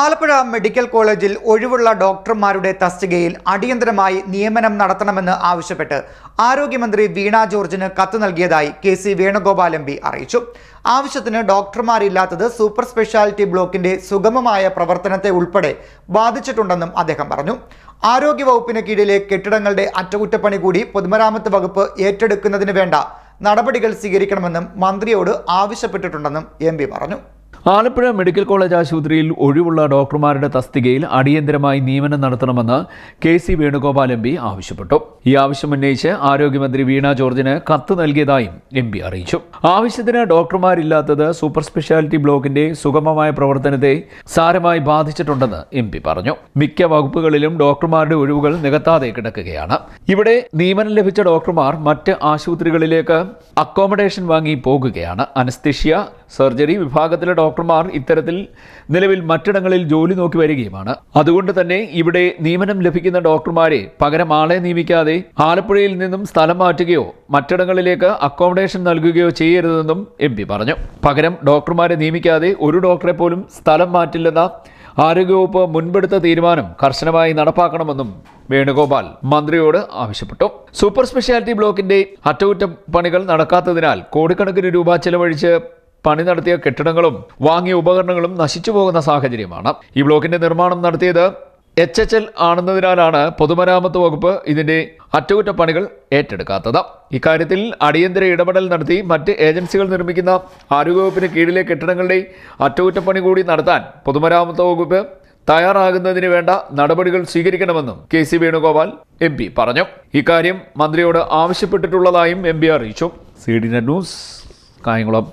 Alappuzha medical കോളേജിൽ ഒഴിവുള്ള ഡോക്ടർമാരുടെ തസ്തികയിൽ അടിയന്തരമായി നിയമനം നടത്തണമെന്ന് ആവശ്യപ്പെട്ട് ആരോഗ്യമന്ത്രി വീണ ജോർജിന് കത്ത് നൽകിയതായി K C Venugopal M P അറിയിച്ചു. ആവശ്യത്തിന് ഡോക്ടർമാരില്ലാത്തത് സൂപ്പർ സ്പെഷ്യാലിറ്റി ബ്ലോക്കിന്റെ സുഗമമായ പ്രവർത്തനത്തെ ഉൾപ്പെടെ ബാധിച്ചിട്ടുണ്ടെന്നും അദ്ദേഹം പറഞ്ഞു. ആരോഗ്യവകുപ്പിന് കീഴിലെ കെട്ടിടങ്ങളുടെ അറ്റകുറ്റപ്പണി കൂടി പൊതുമരാമത്ത് വകുപ്പ് ഏറ്റെടുക്കുന്നതിന് വേണ്ട നടപടികൾ സ്വീകരിക്കണമെന്നും മന്ത്രിയോട് ആവശ്യപ്പെട്ടിട്ടുണ്ടെന്നും എം പറഞ്ഞു. ആലപ്പുഴ മെഡിക്കൽ കോളേജ് ആശുപത്രിയിൽ ഒഴിവുള്ള ഡോക്ടർമാരുടെ തസ്തികയിൽ അടിയന്തരമായി നിയമനം നടത്തണമെന്ന് K C Venugopal M P ആവശ്യപ്പെട്ടു. ഈ ആവശ്യം ഉന്നയിച്ച് ആരോഗ്യമന്ത്രി വീണ ജോർജിന് കത്ത് നൽകിയതായും എം പി അറിയിച്ചു. ആവശ്യത്തിന് ഡോക്ടർമാരില്ലാത്തത് സൂപ്പർ സ്പെഷ്യാലിറ്റി ബ്ലോക്കിന്റെ സുഗമമായ പ്രവർത്തനത്തെ സാരമായി ബാധിച്ചിട്ടുണ്ടെന്ന് എം പി പറഞ്ഞു. മിക്ക വകുപ്പുകളിലും ഡോക്ടർമാരുടെ ഒഴിവുകൾ നികത്താതെ കിടക്കുകയാണ്. ഇവിടെ നിയമനം ലഭിച്ച ഡോക്ടർമാർ മറ്റ് ആശുപത്രികളിലേക്ക് അക്കോമഡേഷൻ വാങ്ങി പോകുകയാണ്. അനസ്തേഷ്യ സർജറി വിഭാഗത്തിലെ ഡോക്ടർമാർ ഇത്തരത്തിൽ നിലവിൽ മറ്റിടങ്ങളിൽ ജോലി നോക്കി വരികയുമാണ്. അതുകൊണ്ട് തന്നെ ഇവിടെ നിയമനം ലഭിക്കുന്ന ഡോക്ടർമാരെ പകരം ആളെ നിയമിക്കാതെ ആലപ്പുഴയിൽ നിന്നും സ്ഥലം മാറ്റുകയോ മറ്റിടങ്ങളിലേക്ക് അക്കോമഡേഷൻ നൽകുകയോ ചെയ്യരുതെന്നും എം പി പറഞ്ഞു. പകരം ഡോക്ടർമാരെ നിയമിക്കാതെ ഒരു ഡോക്ടറെ പോലും സ്ഥലം മാറ്റില്ലെന്ന ആരോഗ്യവകുപ്പ് മുൻപെടുത്ത തീരുമാനം കർശനമായി നടപ്പാക്കണമെന്നും വേണുഗോപാൽ മന്ത്രിയോട് ആവശ്യപ്പെട്ടു. സൂപ്പർ സ്പെഷ്യാലിറ്റി ബ്ലോക്കിന്റെ അറ്റകുറ്റപ്പണികൾ നടക്കാത്തതിനാൽ കോടിക്കണക്കിന് രൂപ ചെലവഴിച്ച് പണി നടത്തിയ കെട്ടിടങ്ങളും വാങ്ങിയ ഉപകരണങ്ങളും നശിച്ചു പോകുന്ന സാഹചര്യമാണ്. ഈ ബ്ലോക്കിന്റെ നിർമ്മാണം നടത്തിയത് എച്ച് എച്ച് എൽ ആണെന്നതിനാലാണ് പൊതുമരാമത്ത് വകുപ്പ് ഇതിന്റെ അറ്റകുറ്റപ്പണികൾ ഏറ്റെടുക്കാത്തത്. ഇക്കാര്യത്തിൽ അടിയന്തര ഇടപെടൽ നടത്തി മറ്റ് ഏജൻസികൾ നിർമ്മിക്കുന്ന ആരോഗ്യവകുപ്പിന് കീഴിലെ കെട്ടിടങ്ങളുടെ അറ്റകുറ്റപ്പണി കൂടി നടത്താൻ പൊതുമരാമത്ത് വകുപ്പ് തയ്യാറാകുന്നതിന് വേണ്ട നടപടികൾ സ്വീകരിക്കണമെന്നും K C Venugopal M P പറഞ്ഞു. ഇക്കാര്യം മന്ത്രിയോട് ആവശ്യപ്പെട്ടിട്ടുള്ളതായും എം പി അറിയിച്ചു. C D news Kayamkulam.